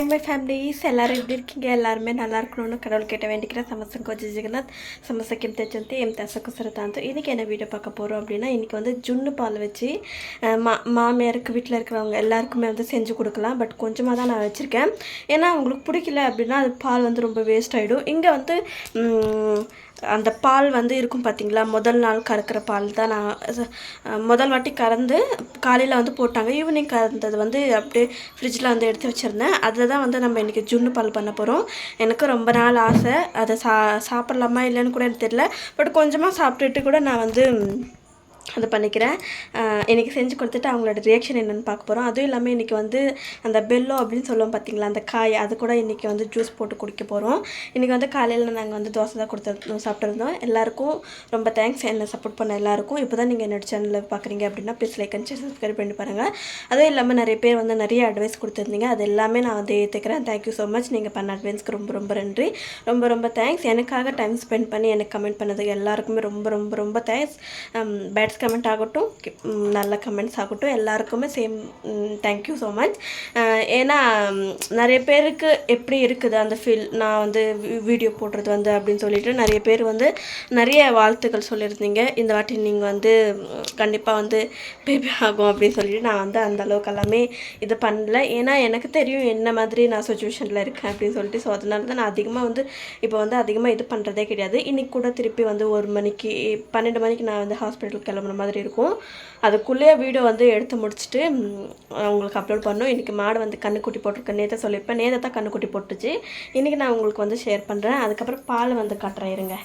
எங்கள் ஃபேமிலிஸ் எல்லோரும் எப்படி இருக்கீங்க? எல்லாருமே நல்லா இருக்கணும்னு கடவுள் கேட்ட வேண்டிக்கிறேன் சமசங்கோ ஜிஜிகநாத் சமசக்கு எம் தச்சு எம் தசக்கு சிறத்தாந்தோ இன்றைக்கி என்ன வீடியோ பார்க்க போகிறோம் அப்படின்னா இன்றைக்கி வந்து ஜுன்னு பால் வச்சு மா மாமியாருக்கு வீட்டில் இருக்கிறவங்க எல்லாருக்குமே வந்து செஞ்சு கொடுக்கலாம். பட் கொஞ்சமாக தான் நான் வச்சுருக்கேன். ஏன்னா அவங்களுக்கு பிடிக்கல அப்படின்னா அது பால் வந்து ரொம்ப வேஸ்ட் ஆகிடும் இங்கே வந்து அந்த பால் வந்து இருக்கும் பார்த்தீங்களா முதல் நாள் கறக்கிற பால் தான் நான் முதல் வாட்டி கறந்து காலையில் வந்து போட்டாங்க. ஈவினிங் கறந்தது வந்து அப்படியே ஃப்ரிட்ஜில் வந்து எடுத்து வச்சுருந்தேன். அதில் தான் வந்து நம்ம இன்றைக்கி ஜுன்னு பால் பண்ண போகிறோம் எனக்கு ரொம்ப நாள் ஆசை. அதை சா சாப்பிட்லாமா இல்லைன்னு கூட எனக்கு தெரியல. பட் கொஞ்சமாக சாப்பிட்டுட்டு கூட நான் வந்து அது பண்ணிக்கிறேன். இன்றைக்கி செஞ்சு கொடுத்துட்டு அவங்களோட ரியாக்ஷன் என்னென்னு பார்க்க போகிறோம் அதுவும் இல்லாமல் இன்றைக்கி வந்து அந்த பெல்லோ அப்படின்னு சொல்லுவோம் பார்த்தீங்களா அந்த காய் அது கூட இன்றைக்கி வந்து ஜூஸ் போட்டு குடிக்க போகிறோம் இன்றைக்கி வந்து காலையில் நாங்கள் வந்து தோசை தான் கொடுத்து சாப்பிட்ருந்தோம் எல்லாருக்கும் ரொம்ப தேங்க்ஸ் என்னை சப்போர்ட் பண்ண எல்லாருக்கும். இப்போ தான் நீங்கள் என்னோட சேனலில் பார்க்குறீங்க அப்படின்னா ப்ளீஸ் லைக் அண்ட் சப்ஸ்கிரைப் பண்ணி பாருங்கள் அதுவும் இல்லாமல் நிறைய பேர் வந்து நிறைய அட்வைஸ் கொடுத்துருந்தீங்க. அது எல்லாமே நான் வந்து ஏற்றுக்கிறேன் தேங்க்யூ ஸோ மச் நீங்கள் பண்ண அட்வைஸ்க்கு ரொம்ப ரொம்ப நன்றி. ரொம்ப ரொம்ப தேங்க்ஸ் எனக்காக டைம் ஸ்பெண்ட் பண்ணி எனக்கு கமெண்ட் பண்ணதுக்கு எல்லாருக்குமே ரொம்ப ரொம்ப ரொம்ப தேங்க்ஸ் பேட்ஸ் கமெண்ட் ஆகட்டும். நல்ல கமெண்ட்ஸ் ஆகட்டும். எல்லாருக்குமே சேம் தேங்க்யூ ஸோ மச் ஏன்னா நிறைய பேருக்கு எப்படி இருக்குது அந்த ஃபீல் நான் வந்து வீடியோ போடுறது வந்து அப்படின்னு சொல்லிட்டு நிறைய பேர் வந்து நிறைய வாழ்த்துக்கள் சொல்லியிருந்தீங்க. இந்த வாட்டி நீங்கள் வந்து கண்டிப்பாக வந்து பேபி ஆகும் அப்படின்னு சொல்லிட்டு நான் வந்து அந்த அளவுக்கு எல்லாமே இது பண்ணல. ஏன்னா எனக்கு தெரியும் என்ன மாதிரி நான் சுச்சுவேஷனில் இருக்கேன் அப்படின்னு சொல்லிட்டு. ஸோ அதனால தான் நான் அதிகமாக வந்து இப்போ வந்து அதிகமாக இது பண்ணுறதே கிடையாது. இன்றைக்கி கூட திருப்பி வந்து ஒரு மணிக்கு பன்னெண்டு மணிக்கு நான் வந்து ஹாஸ்பிட்டல் கிளம்புற மாதிரி இருக்கும். அதுக்குள்ளேயே வீடியோ வந்து எடுத்து முடிச்சுட்டு உங்களுக்கு அப்லோட் பண்ணோம் இன்றைக்கி மாடு வந்து கண்ணுக்குட்டி போட்டிருக்கேன் நேற்று சொல்லியிருப்பேன். நேற்று தான் கண்ணுக்குட்டி போட்டுச்சு. இன்றைக்கி நான் உங்களுக்கு வந்து ஷேர் பண்ணுறேன் அதுக்கப்புறம் பால் வந்து காட்டுறேன். இருங்க.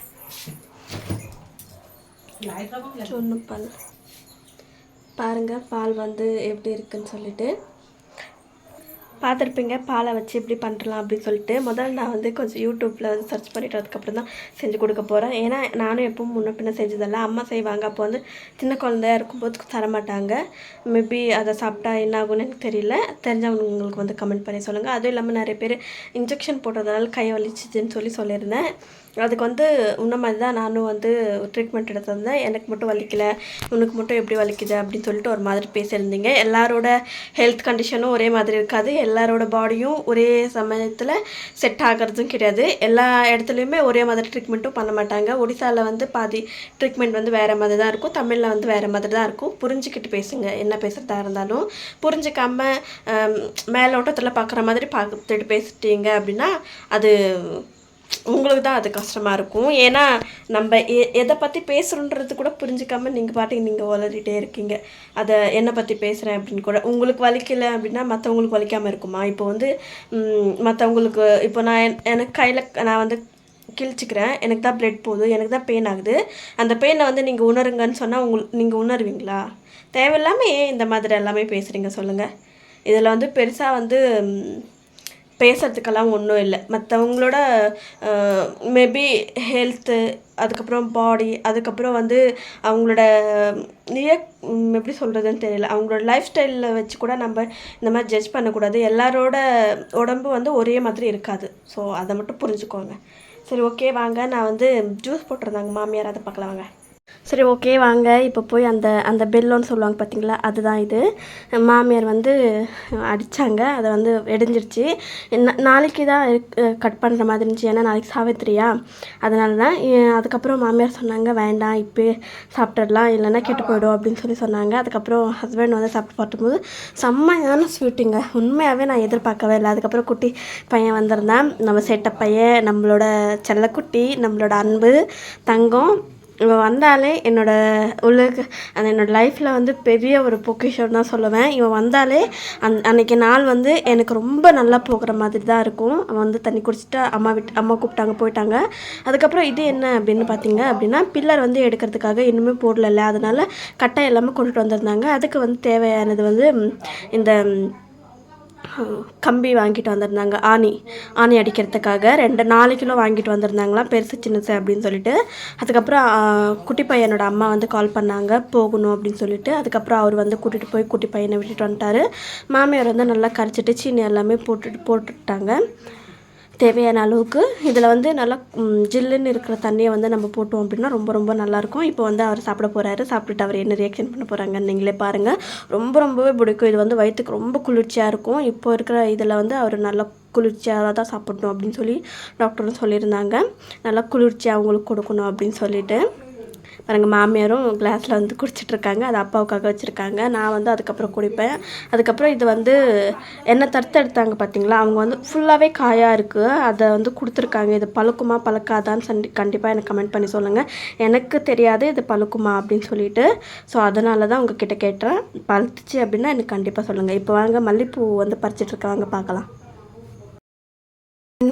சொன்னு பால். பாருங்கள் பால் வந்து எப்படி இருக்குன்னு சொல்லிட்டு. பார்த்துருப்பீங்க பாலை வச்சு இப்படி பண்ணுறலாம் அப்படின்னு சொல்லிட்டு. முதல்ல நான் வந்து கொஞ்சம் யூடியூப்பில் வந்து சர்ச் பண்ணிட்டு அதுக்கப்புறம் தான் செஞ்சு கொடுக்க போகிறேன் ஏன்னா நானும் எப்பவும் முன்ன பின்ன செஞ்சதில்ல அம்மா செய்வாங்க. அப்போ வந்து சின்ன குழந்தையா இருக்கும்போது தரமாட்டாங்க. மேபி அதை சாப்பிட்டா என்ன ஆகும்னு எனக்கு தெரியல. தெரிஞ்சவங்க உங்களுக்கு வந்து கமெண்ட் பண்ணி சொல்லுங்கள் அதுவும் இல்லாமல் நிறைய பேர் இன்ஜெக்ஷன் போட்டதுனால கை வலிச்சிச்சுன்னு சொல்லி சொல்லியிருந்தேன். அதுக்கு வந்து உன்ன மாதிரி தான் நானும் வந்து ட்ரீட்மெண்ட் எடுத்திருந்தேன். எனக்கு மட்டும் வலிக்கல. உனக்கு மட்டும் எப்படி வலிக்குது அப்படின்னு சொல்லிட்டு ஒரு மாதிரி பேசியிருந்தீங்க. எல்லாரோட ஹெல்த் கண்டிஷனும் ஒரே மாதிரி இருக்காது. எல்லாரோட பாடியும் ஒரே சமயத்தில் செட் ஆகிறதும் கிடையாது. எல்லா இடத்துலையுமே ஒரே மாதிரி ட்ரீட்மெண்ட்டும் பண்ண மாட்டாங்க. ஒடிசாவில் வந்து பாதி ட்ரீட்மெண்ட் வந்து வேறு மாதிரி தான் இருக்கும். தமிழில் வந்து வேறு மாதிரி தான் இருக்கும். புரிஞ்சுக்கிட்டு பேசுங்க. என்ன பேசுகிறதா இருந்தாலும். புரிஞ்சுக்காம மேலோட்டத்தில் பார்க்குற மாதிரி பார்த்துட்டு பேசிட்டீங்க அப்படின்னா அது உங்களுக்கு தான் அது கஷ்டமாக இருக்கும். ஏன்னா நம்ம எ எதை பற்றி பேசுகிறோன்றது கூட புரிஞ்சுக்காமல் நீங்கள் பாட்டுக்கு நீங்கள் வளரிட்டே இருக்கீங்க. அதை என்னை பற்றி பேசுகிறேன் அப்படின்னு கூட. உங்களுக்கு வலிக்கலை அப்படின்னா மற்றவங்களுக்கு வலிக்காமல் இருக்குமா? இப்போ வந்து மற்றவங்களுக்கு இப்போ நான் என்- எனக்கு கையில் நான் வந்து கிழிச்சிக்கிறேன். எனக்கு தான் பிளட் போகுது. எனக்கு தான் பெயின் ஆகுது. அந்த பெயினை வந்து நீங்கள் உணருங்கன்னு சொன்னால் உங்களுக்கு நீங்கள் உணர்வீங்களா? தேவையில்லாமல் ஏன் இந்த மாதிரி எல்லாமே பேசுகிறீங்க சொல்லுங்கள் இதில் வந்து பெருசாக வந்து பேசுகிறதுக்கெல்லாம் பேசுறதுக்கெல்லாம் ஒன்றும் இல்லை. மற்றவங்களோட மேபி ஹெல்த்து அதுக்கப்புறம் பாடி அதுக்கப்புறம் வந்து அவங்களோட நிய எப்படி சொல்கிறதுன்னு தெரியல. அவங்களோட லைஃப் ஸ்டைலில் வச்சு கூட நம்ம இந்த மாதிரி ஜட்ஜ் பண்ணக்கூடாது. எல்லாரோட உடம்பு வந்து ஒரே மாதிரி இருக்காது. ஸோ அதை மட்டும் புரிஞ்சுக்கோங்க. சரி ஓகே வாங்க. நான் வந்து ஜூஸ் போட்டிருந்தாங்க. மாமியார் அதை பார்க்கலாம் வாங்க சரி ஓகே வாங்க. இப்போ போய் அந்த அந்த பெல்லோன்னு சொல்லுவாங்க பார்த்தீங்களா அதுதான் இது. மாமியார் வந்து அடித்தாங்க அதை வந்து எடிஞ்சிருச்சு நாளைக்கு தான் கட் பண்ணுற மாதிரி இருந்துச்சு. ஏன்னா நாளைக்கு சாவித்திரியா. அதனால தான் அதுக்கப்புறம் மாமியார் சொன்னாங்க வேண்டாம் இப்போ சாப்பிட்டுடலாம். இல்லைன்னா கெட்டு போயிடும் அப்படின்னு சொல்லி சொன்னாங்க. அதுக்கப்புறம் ஹஸ்பண்ட் வந்து சாப்பிட்டு பார்த்தும்போது செம்மையான ஸ்வீட்டுங்க உண்மையாகவே நான் எதிர்பார்க்கவே இல்லை. அதுக்கப்புறம் குட்டி பையன் வந்திருந்தான். நம்ம செட்ட பையன் நம்மளோட செல்லக்குட்டி நம்மளோட அன்பு தங்கம் இவள் வந்தாலே என்னோடய உள்ளுக்கு அந்த என்னோடய லைஃப்பில் வந்து பெரிய ஒரு பொக்கிஷம் தான் சொல்லுவேன். இவன் வந்தாலே அந் அன்னைக்கு நாள் வந்து எனக்கு ரொம்ப நல்லா போகிற மாதிரி தான் இருக்கும். அவன் வந்து தண்ணி குடிச்சிட்டு அம்மா விட்டு அம்மா கூப்பிட்டாங்க போயிட்டாங்க. அதுக்கப்புறம் இது என்ன அப்படின்னு பார்த்தீங்க அப்படின்னா பில்லர் வந்து எடுக்கிறதுக்காக இன்னுமே போடல அதனால் கட்டை எல்லாமே கொண்டுட்டு வந்திருந்தாங்க. அதுக்கு வந்து தேவையானது வந்து இந்த கம்பி வாங்கிட்டு வந்திருந்தாங்க. ஆணி. ஆணி அடிக்கிறதுக்காக ரெண்டு நாலு கிலோ வாங்கிட்டு வந்திருந்தாங்களாம். பெருசு சின்னசு அப்படின்னு சொல்லிட்டு. அதுக்கப்புறம் குட்டி பையனோட அம்மா வந்து கால் பண்ணாங்க. போகணும் அப்படின்னு சொல்லிட்டு. அதுக்கப்புறம் அவர் வந்து கூட்டிகிட்டு போய் குட்டி பையனை விட்டுட்டு வந்துட்டாரு. மாமியார் வந்து நல்லா கரைச்சிட்டு சீனி எல்லாமே போட்டுட்டு போட்டுட்டாங்க. தேவையான அளவுக்கு இதில் வந்து நல்லா ஜில்லுன்னு இருக்கிற தண்ணியை வந்து நம்ம போட்டோம் அப்படின்னா ரொம்ப ரொம்ப நல்லாயிருக்கும். இப்போ வந்து அவர் சாப்பிட போகிறாரு சாப்பிட்டுட்டு அவர் என்ன ரியாக்ஷன் பண்ண போகிறாங்கன்னு நீங்களே பாருங்கள் ரொம்ப ரொம்பவே பிடிக்கும். இது வந்து வயிற்றுக்கு ரொம்ப குளிர்ச்சியாக இருக்கும். இப்போ இருக்கிற இதில் வந்து அவர் நல்லா குளிர்ச்சியாக தான் சாப்பிடணும் அப்படின்னு சொல்லி டாக்டரும் சொல்லியிருந்தாங்க. நல்லா குளிர்ச்சியாக அவங்களுக்கு கொடுக்கணும் அப்படின்னு சொல்லிட்டு. பாருங்கள் மாமியாரும் கிளாஸில் வந்து குடிச்சிட்ருக்காங்க. அது அப்பாவுக்காக வச்சுருக்காங்க. நான் வந்து அதுக்கப்புறம் குடிப்பேன். அதுக்கப்புறம் இது வந்து என்ன தடுத்து எடுத்தாங்க பார்த்தீங்களா அவங்க வந்து ஃபுல்லாகவே காயாக இருக்குது அதை வந்து கொடுத்துருக்காங்க. இது பழுக்குமா பழுக்காதான்னு சொல்லி கண்டிப்பாக எனக்கு கமெண்ட் பண்ணி சொல்லுங்கள் எனக்கு தெரியாது இது பழுக்குமா அப்படின்னு சொல்லிட்டு. ஸோ அதனால தான் உங்ககிட்ட கேட்டேன். பழுத்துச்சு அப்படின்னா எனக்கு கண்டிப்பாக சொல்லுங்கள் இப்போ வாங்க மல்லிப்பூ வந்து பறிச்சிட்ருக்கவங்க பார்க்கலாம்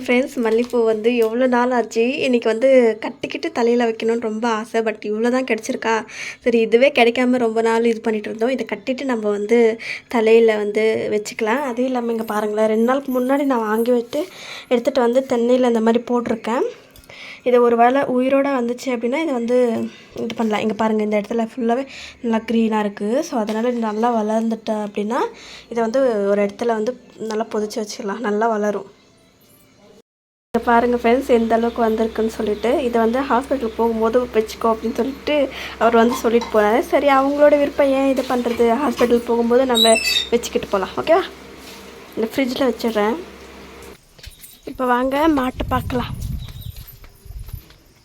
ஃப்ரெண்ட்ஸ் மல்லிகைப்பூ வந்து எவ்வளோ நாள் ஆச்சு? இன்றைக்கி வந்து கட்டிக்கிட்டு தலையில் வைக்கணும்னு ரொம்ப ஆசை. பட் இவ்வளோ தான் கிடச்சிருக்கா? சரி இதுவே கிடைக்காம ரொம்ப நாள் இது பண்ணிகிட்டு இருந்தோம். இதை கட்டிட்டு நம்ம வந்து தலையில் வந்து வச்சுக்கலாம். அதுவும் இல்லாமல் இங்கே பாருங்களேன் ரெண்டு நாளுக்கு முன்னாடி நான் வாங்கி விட்டு எடுத்துகிட்டு வந்து தென்னையில் இந்த மாதிரி போட்டிருக்கேன். இதை ஒரு வேளை உயிரோடு வந்துச்சு அப்படின்னா இதை வந்து இது பண்ணலாம். இங்கே பாருங்கள் இந்த இடத்துல ஃபுல்லாகவே நல்லா க்ரீனாக இருக்குது ஸோ அதனால் இது நல்லா வளர்ந்துட்டேன் அப்படின்னா இதை வந்து ஒரு இடத்துல வந்து நல்லா பொதிச்சு வச்சுக்கலாம். நல்லா வளரும். இங்கே பாருங்கள் ஃப்ரெண்ட்ஸ் எந்த அளவுக்கு வந்திருக்குன்னு சொல்லிட்டு இதை வந்து ஹாஸ்பிட்டல் போகும்போது வச்சுக்கோ அப்படின்னு சொல்லிட்டு அவர் வந்து சொல்லிட்டு போனாரு சரி அவங்களோட விருப்பம் ஏன் இது பண்ணுறது ஹாஸ்பிட்டல் போகும்போது நம்ம வச்சுக்கிட்டு போகலாம் ஓகேவா இந்த ஃப்ரிட்ஜில் வச்சிடுறேன். இப்போ வாங்க மாட்டை பார்க்கலாம்.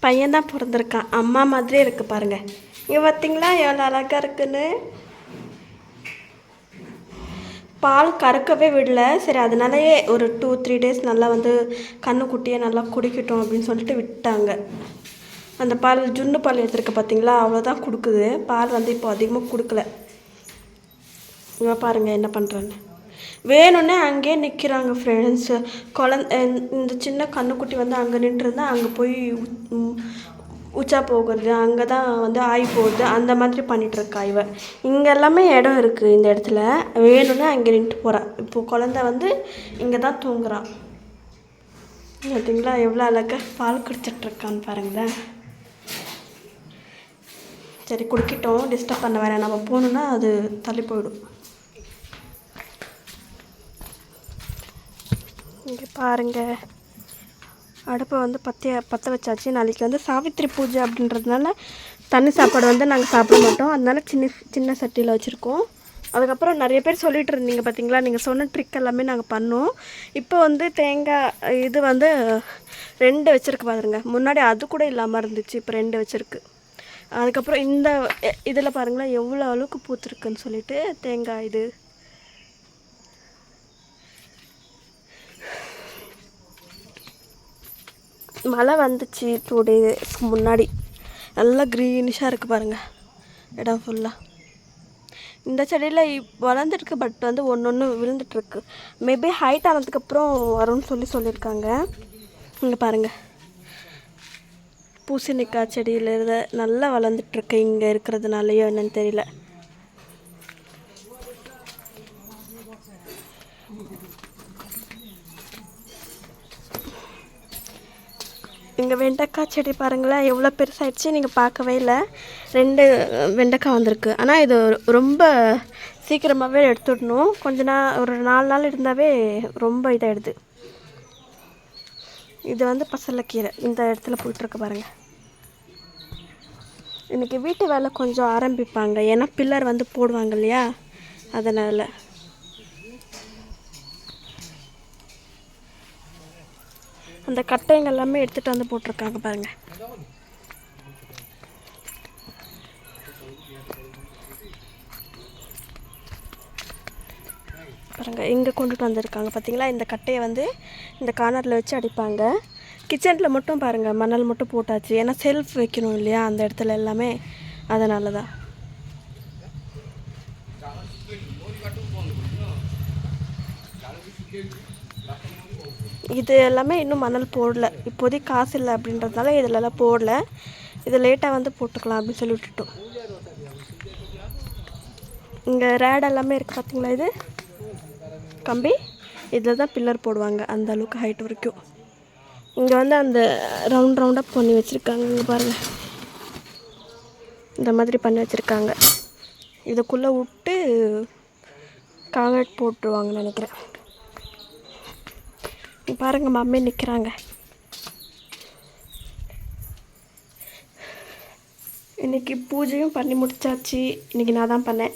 பையன் தான் பிறந்திருக்கான். அம்மா மாதிரியே இருக்குது பாருங்கள் இங்கே பார்த்தீங்களா எவ்வளோ அழகாக இருக்குன்னு? பால் கறக்கவே விடல. சரி அதனாலயே ஒரு டூ த்ரீ டேஸ் நல்லா வந்து கண்ணுக்குட்டியை நல்லா குடிக்கட்டும் அப்படின்னு சொல்லிட்டு விட்டாங்க. அந்த பால் ஜுன்னு பால் எடுத்துருக்க பார்த்தீங்களா அவ்வளோதான் கொடுக்குது. பால் வந்து இப்போ அதிகமாக கொடுக்கல. இவன் பாருங்கள் என்ன பண்ணுறான்னு வேணும்னே அங்கேயே நிற்கிறாங்க ஃப்ரெண்ட்ஸு குழந்த இந்த சின்ன கண்ணுக்குட்டி வந்து அங்கே நின்றுருந்தா அங்கே போய் உச்சா போகிறது அங்கே தான் வந்து ஆய் போகுது அந்த மாதிரி பண்ணிகிட்ருக்கா இவ. இங்கே எல்லாமே இடம் இருக்குது இந்த இடத்துல. வேணும்னா அங்கே நின்றுட்டு போகிறா இப்போ குழந்த வந்து இங்கே தான் தூங்குறான் பார்த்தீங்களா எவ்வளோ அழகாக பால் குடிச்சிட்ருக்கான்னு பாருங்களேன். சரி குடிக்கிட்டோம். டிஸ்டர்ப் பண்ண வேணாம். நம்ம போகணுன்னா அது தள்ளி போயிடும். இங்கே பாருங்கள் அடுப்பை வந்து பற்ற பற்ற வச்சாச்சு. நாளைக்கு வந்து சாவித்திரி பூஜை அப்படின்றதுனால தண்ணி சாப்பாடு வந்து நாங்கள் சாப்பிட மாட்டோம். அதனால சின்ன சின்ன சட்டியில் வச்சுருக்கோம். அதுக்கப்புறம் நிறைய பேர் சொல்லிட்டு இருந்தீங்க பார்த்தீங்களா நீங்கள் சொன்ன ட்ரிக் எல்லாமே நாங்கள் பண்ணோம். இப்போ வந்து தேங்காய் இது வந்து ரெண்டு வச்சுருக்கு பாருங்க. முன்னாடி அது கூட இல்லாமல் இருந்துச்சு இப்போ ரெண்டு வச்சுருக்கு. அதுக்கப்புறம் இந்த இதில் பாருங்களேன் எவ்வளோ அளவுக்கு பூத்துருக்குன்னு சொல்லிட்டு தேங்காய் இது மழை வந்துச்சு டூ டேஸ்க்கு முன்னாடி. நல்லா க்ரீனிஷாக இருக்குது பாருங்கள் இடம் ஃபுல்லாக இந்த செடியில் வளர்ந்துருக்கு பட் வந்து ஒன்று ஒன்று விழுந்துட்டுருக்கு. மேபி ஹைட் ஆனதுக்கப்புறம் வரும்னு சொல்லி சொல்லியிருக்காங்க. இங்கே பாருங்கள் பூசணிக்காய் செடியிலிருந்து நல்லா வளர்ந்துட்டுருக்கு. இங்கே இருக்கிறதுனாலையோ என்னன்னு தெரியல. இங்கே வெண்டைக்காய் செடி பாருங்களேன் எவ்வளோ பெருசாகிடுச்சு நீங்கள் பார்க்கவே இல்லை. ரெண்டு வெண்டைக்காய் வந்திருக்கு. ஆனால் இது ரொம்ப சீக்கிரமாகவே எடுத்துடணும். கொஞ்ச நாள் ஒரு நாலு நாள் இருந்தாவே ரொம்ப இதாகிடுது இது வந்து பசலக்கீரை. இந்த இடத்துல போயிட்டுருக்கு பாருங்கள் இன்றைக்கி வீட்டு வேலை கொஞ்சம் ஆரம்பிப்பாங்க. ஏன்னா பில்லர் வந்து போடுவாங்க இல்லையா? அதனால். அந்த கட்டைங்க எல்லாமே எடுத்துகிட்டு வந்து போட்டிருக்காங்க பாருங்கள் பாருங்க இங்கே கொண்டுட்டு வந்திருக்காங்க. பார்த்தீங்களா இந்த கட்டையை வந்து இந்த கார்னரில் வச்சு அடிப்பாங்க. கிச்சனில் மட்டும் பாருங்கள் மணல் மட்டும் போட்டாச்சு. ஏன்னா செல்ஃப் வைக்கணும் இல்லையா? அந்த இடத்துல எல்லாமே. அதனால தான் இது எல்லாமே இன்னும் மணல் போடல. இப்போதைக்கு காசு இல்லை அப்படின்றதுனால இதிலெல்லாம் போடல. இது லேட்டாக வந்து போட்டுக்கலாம் அப்படின்னு சொல்லி விட்டுட்டோம். இங்கே ரேட் எல்லாமே இருக்குது பார்த்தீங்களா இது? கம்பி இதில் தான் பில்லர் போடுவாங்க அந்த அளவுக்கு ஹைட் வரைக்கும். இங்கே வந்து அந்த ரவுண்ட் ரவுண்டாக பண்ணி வச்சுருக்காங்க. இங்கே பாருங்கள் இந்த மாதிரி பண்ணி வச்சுருக்காங்க. இதுக்குள்ளே விட்டு காங்கிரட் போட்டுருவாங்கன்னு நினைக்கிறேன். பாருங்கள் பாருங்க மம்மி நிற்கிறாங்க இன்றைக்கி பூஜையும் பண்ணி முடிச்சாச்சு. இன்னைக்கு நான் தான் பண்ணேன்.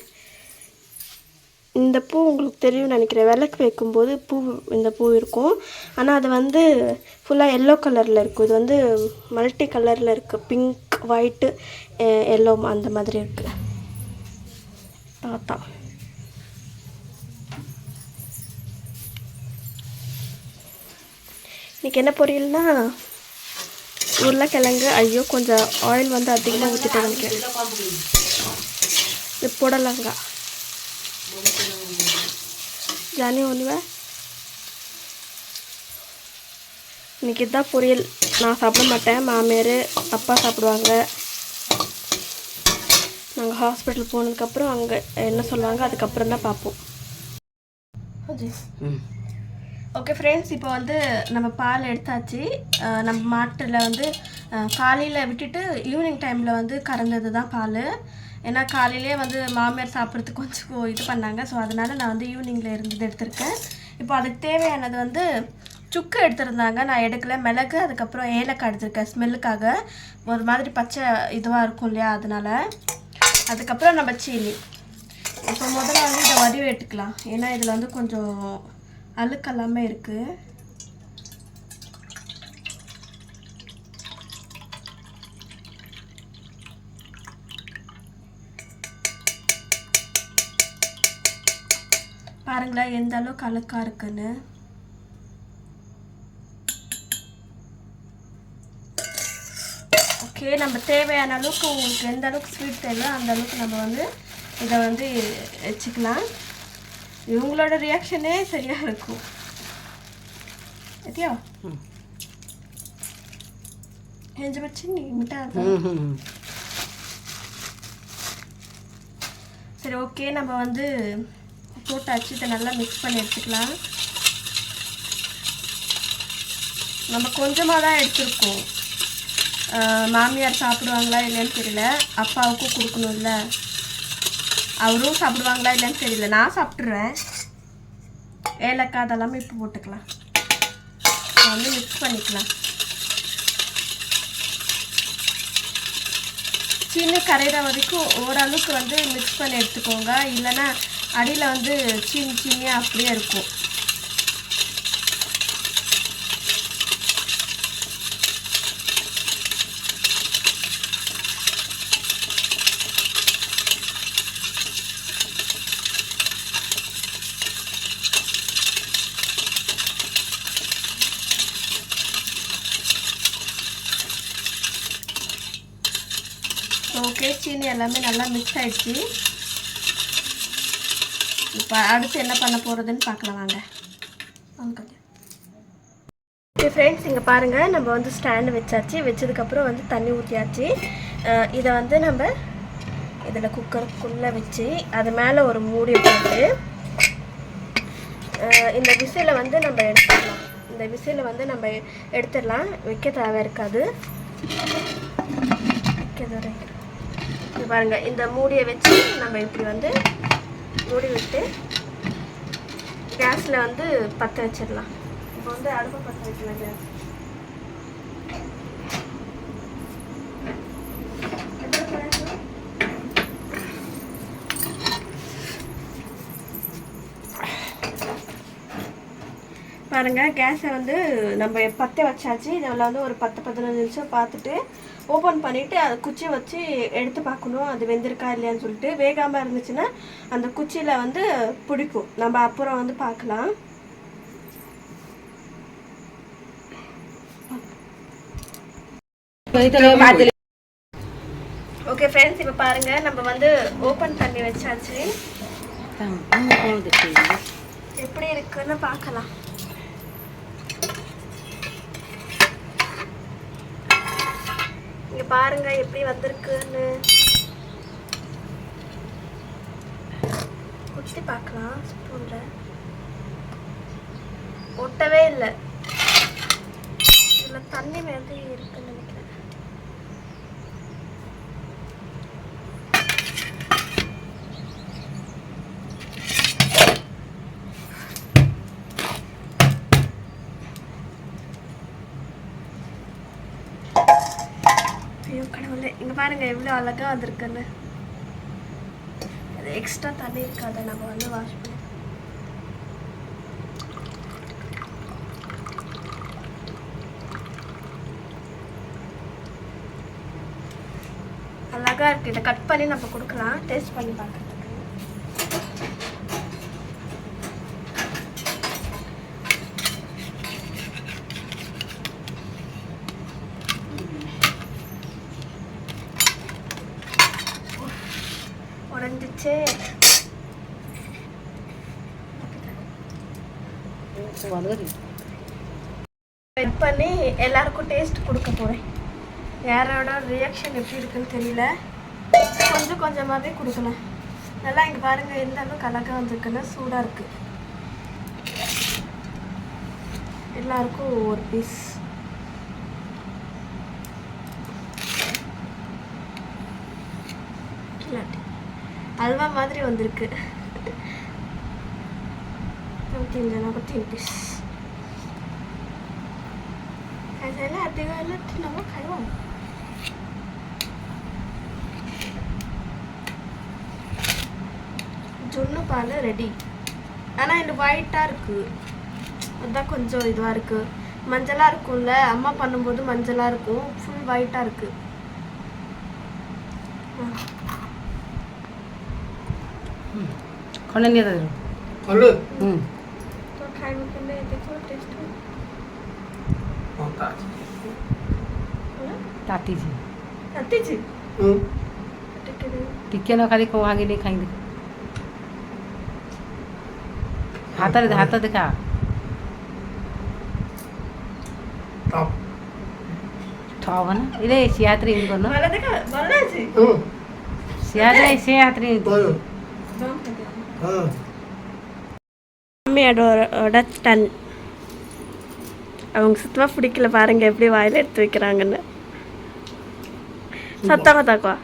இந்த பூ உங்களுக்கு தெரியும்னு நினைக்கிறேன். விளக்கு வைக்கும்போது பூ இந்த பூ இருக்கும். ஆனால் அது வந்து ஃபுல்லாக எல்லோ கலரில் இருக்கும். இது வந்து மல்டி கலரில் இருக்குது பிங்க் ஒயிட்டு எல்லோ அந்த மாதிரி இருக்குது தாத்தா. இன்றைக்கி என்ன பொரியல்னா? உருளைக்கிழங்கு ஐயோ கொஞ்சம் ஆயில் வந்து அதிகமாக ஊற்றிட்டு நினைக்கிறேன் இது புடலங்காய். ஜானி ஒன்றுவ இன்னைக்கு இதுதான் பொரியல். நான் சாப்பிட மாட்டேன். மாமியார் அப்பா சாப்பிடுவாங்க. நாங்கள் ஹாஸ்பிட்டல் போனதுக்கப்புறம் அங்கே என்ன சொல்லுவாங்க அதுக்கப்புறம் தான் பார்ப்போம் ஓகே ஃப்ரெண்ட்ஸ் இப்போ வந்து நம்ம பால் எடுத்தாச்சு. நம்ம மாட்டில் வந்து காலையில் விட்டுட்டு ஈவினிங் டைமில் வந்து கறந்தது தான் பால். ஏன்னா காலையிலே வந்து மாமியார் சாப்பிட்றதுக்கு கொஞ்சம் இது பண்ணாங்க. ஸோ அதனால் நான் வந்து ஈவினிங்கில் இருந்தது எடுத்திருக்கேன். இப்போ அதுக்கு தேவையானது வந்து சுக்கு எடுத்திருந்தாங்க. நான் எடுக்கல. மிளகு அதுக்கப்புறம் ஏலக்காய் எடுத்திருக்கேன். ஸ்மெல்லுக்காக ஒரு மாதிரி பச்சை இதுவாக இருக்கும் இல்லையா அதனால. அதுக்கப்புறம் நம்ம சீனி. இப்போ முதல்ல வந்து இதை வடிவு எடுத்துக்கலாம். ஏன்னா இதில் வந்து கொஞ்சம் அழுக்கெல்லாமே இருக்குது பாருங்களேன் எந்த அளவுக்கு அழுக்காக இருக்குன்னு. ஓகே நம்ம தேவையான அளவுக்கு உங்களுக்கு எந்த அளவுக்கு ஸ்வீட் தேவையோ அந்த அளவுக்கு நம்ம வந்து இதை வந்து வச்சுக்கலாம். இவங்களோட ரியாக்ஷனே சரியாக இருக்கும். ஐயா எஞ்ச வச்சு சரி ஓகே நம்ம வந்து போட்டாச்சு. இதை நல்லா மிக்ஸ் பண்ணி எடுத்துக்கலாம். நம்ம கொஞ்சமாக தான் எடுத்துருக்கோம் மாமியார் சாப்பிடுவாங்களா இல்லைன்னு தெரியல. அப்பாவுக்கும் கொடுக்கணும்ல. அவரும் சாப்பிடுவாங்களா இல்லைன்னு தெரியல. நான் சாப்பிட்ருவேன் ஏலக்காய் அதெல்லாமே இப்போ போட்டுக்கலாம். வந்து மிக்ஸ் பண்ணிக்கலாம். சீனி கரையிற வரைக்கும் ஓரளவுக்கு வந்து மிக்ஸ் பண்ணி எடுத்துக்கோங்க. இல்லைன்னா அடியில் வந்து சீனி சீனியாக அப்படியே இருக்கும் ஓகே சீனி எல்லாமே நல்லா மிக்ஸ் ஆகிடுச்சு இப்போ அடுத்து என்ன பண்ண போகிறதுன்னு பார்க்கலாம் வாங்க. ஓகே ஃப்ரெண்ட்ஸ் இங்கே பாருங்கள் நம்ம வந்து ஸ்டாண்டு வச்சாச்சு. வச்சதுக்கப்புறம் வந்து தண்ணி ஊற்றியாச்சு இதை வந்து நம்ம இதில் குக்கருக்குள்ளே வச்சு அது மேலே ஒரு மூடி போட்டு இந்த விசையில் வந்து நம்ம எடுத்துடலாம் இந்த விசையில் வந்து நம்ம எடுத்துடலாம். வைக்க தேவை இருக்காது. வைக்க தேவை இது பாருங்க இந்த மூடியை வச்சு நம்ம இப்படி வந்து மூடி விட்டு கேஸில் வந்து பற்ற வச்சிடலாம். இப்போ வந்து அடுப்பு பற்ற வைக்கலாம் கேஸ். பாருங்க கேஸை வந்து நம்ம பற்ற வச்சாச்சு. இதில் வந்து ஒரு பத்து பதினஞ்சு நிமிஷம் பார்த்துட்டு ஓப்பன் பண்ணிவிட்டு அது குச்சி வச்சு எடுத்து பார்க்கணும். அது வெந்திருக்கா இல்லையான்னு சொல்லிட்டு வேகாமல் இருந்துச்சுன்னா அந்த குச்சியில் வந்து பிடிக்கும். நம்ம அப்புறம் வந்து பார்க்கலாம். ஓகே ஃப்ரெண்ட்ஸ் இப்போ பாருங்க. நம்ம வந்து ஓப்பன் பண்ணி வச்சாச்சு. எப்படி இருக்குன்னு பார்க்கலாம். இங்க பாருங்க எப்படி வந்திருக்குன்னு. குடிச்சிட்டு பார்க்கலாம் ஸ்பூன்ல. ஒட்டவே இல்லை. இதுல தண்ணி மாதிரி இருக்குன்னு கடவுளே இங்கே பாருங்கள் எவ்வளோ அழகாக வந்திருக்குன்னு. அது எக்ஸ்ட்ரா தண்ணி இருக்காது நம்ம வந்து வாஷ் பண்ணி அழகாக இருக்குது இதை கட் பண்ணி நம்ம கொடுக்கலாம். டேஸ்ட் பண்ணி பார்க்கலாம் உடஞ்சிச்சே பண்ணி எல்லாருக்கும் டேஸ்ட் கொடுக்க போகிறேன் யாரோட ரியாக்ஷன் எப்படி இருக்குன்னு தெரியல. கொஞ்சம் கொஞ்சமாகவே கொடுக்கலாம் நல்லா இங்கே பாருங்கள் எந்த அளவுக்கு அழகாக வந்திருக்குன்னு சூடாக இருக்குது எல்லாருக்கும் ஒரு பீஸ் அல்வா மாதிரி வந்திருக்கு. తిందాను ఒకటి తినిపిస్ అసలు అద్దెగా తిన్నాము కదా ஜொன்னு பால் ரெடி ஆனால் இந்த ஒயிட்டாக இருக்குது அதுதான் கொஞ்சம் இதுவாக இருக்குது மஞ்சளாக இருக்கும்ல அம்மா பண்ணும்போது மஞ்சளாக இருக்கும். ஃபுல் ஒயிட்டாக இருக்குது খনে নিয়ে দাও। খনে হুম। তো খাইবো কেমনে? দেখো টিকে না কো আগে নেই খাই দেখা। மம்மியோட டன். அவங்க சுத்தமாக பிடிக்கல பாருங்க எப்படி வாயில் எடுத்து வைக்கிறாங்கன்னு. சத்தமாக தாக்குவா?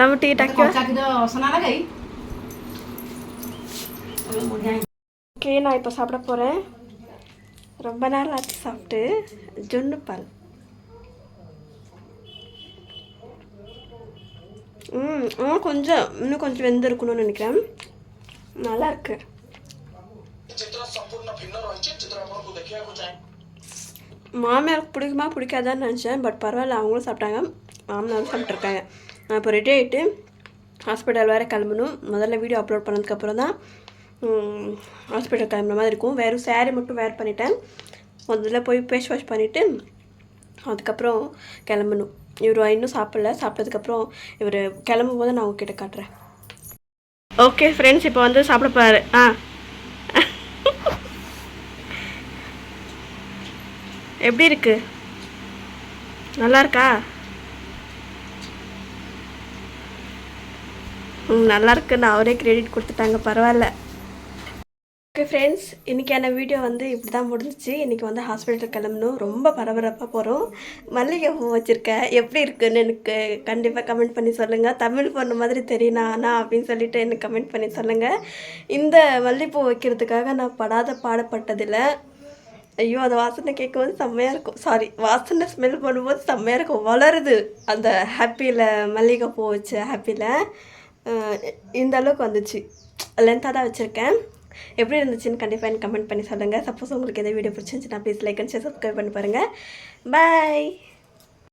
லம்பட்டி ஓகே. நான் இப்போ சாப்பிட போகிறேன் ரொம்ப நாள் ஆச்சு சாப்பிட்டு. ஜுன்னு பால். ஆனால் கொஞ்சம் இன்னும் கொஞ்சம் வெந்திருக்கணும்னு நினைக்கிறேன். நல்லா இருக்கு மாமியாருக்கு பிடிக்குமா பிடிக்காதான்னு நினச்சேன் பட் பரவாயில்ல அவங்களும் சாப்பிட்டாங்க. மாமனாரும் சாப்பிட்ருக்காங்க நான் இப்போ ரெடி ஆகிட்டு ஹாஸ்பிட்டல் வேறு கிளம்பணும். முதல்ல வீடியோ அப்லோட் பண்ணதுக்கப்புறம் தான் ஹாஸ்பிட்டல் கிளம்புற மாதிரி இருக்கும். வேறு சேரீ மட்டும் வேர் பண்ணிட்டேன். முதல்ல போய் ஃபேஸ் வாஷ் பண்ணிவிட்டு அதுக்கப்புறம் கிளம்பணும். இவர் இன்னும் சாப்பிடல. சாப்பிட்டதுக்கப்புறம் இவர் கிளம்பும் போது நான் உங்ககிட்ட காட்டுறேன். ஓகே ஃப்ரெண்ட்ஸ் இப்போ வந்து சாப்பிட போகிறாரு ஆ. எப்படி இருக்கு? நல்லா இருக்கா? ம் நல்லா இருக்குன்னு அவரே கிரெடிட் கொடுத்துட்டாங்க. பரவாயில்ல. ஓகே ஃப்ரெண்ட்ஸ் இன்றைக்கான வீடியோ வந்து இப்படி தான் முடிஞ்சிச்சு. இன்றைக்கி வந்து ஹாஸ்பிட்டல் கிளம்பணும். ரொம்ப பரபரப்பாக போகிறோம் மல்லிகை பூ வச்சுருக்கேன் எப்படி இருக்குன்னு எனக்கு கண்டிப்பாக கமெண்ட் பண்ணி சொல்லுங்கள் தமிழ் பொண்ணு மாதிரி தெரியும் ஆனா அப்படின்னு சொல்லிட்டு எனக்கு கமெண்ட் பண்ணி சொல்லுங்கள் இந்த மல்லிகைப்பூ வைக்கிறதுக்காக நான் படாத பாடப்பட்டதில்லை ஐயோ அந்த வாசனை கேட்கும்போது செம்மையாக இருக்கும். சாரி வாசனை ஸ்மெல் பண்ணும்போது செம்மையாக இருக்கும். வளருது அந்த ஹாப்பியில் மல்லிகை பூ வச்ச ஹாப்பியில் இந்த அளவுக்கு வந்துச்சு. லென்த்தாக தான் வச்சுருக்கேன். எப்படி இருந்துச்சுன்னு கண்டிப்பாக எனக்கு கமெண்ட் பண்ணி சொல்லுங்கள் சப்போஸ் உங்களுக்கு எதாவது வீடியோ பிடிச்சிருந்துச்சுன்னா please like and share subscribe பண்ணி பாருங்கள் பாய்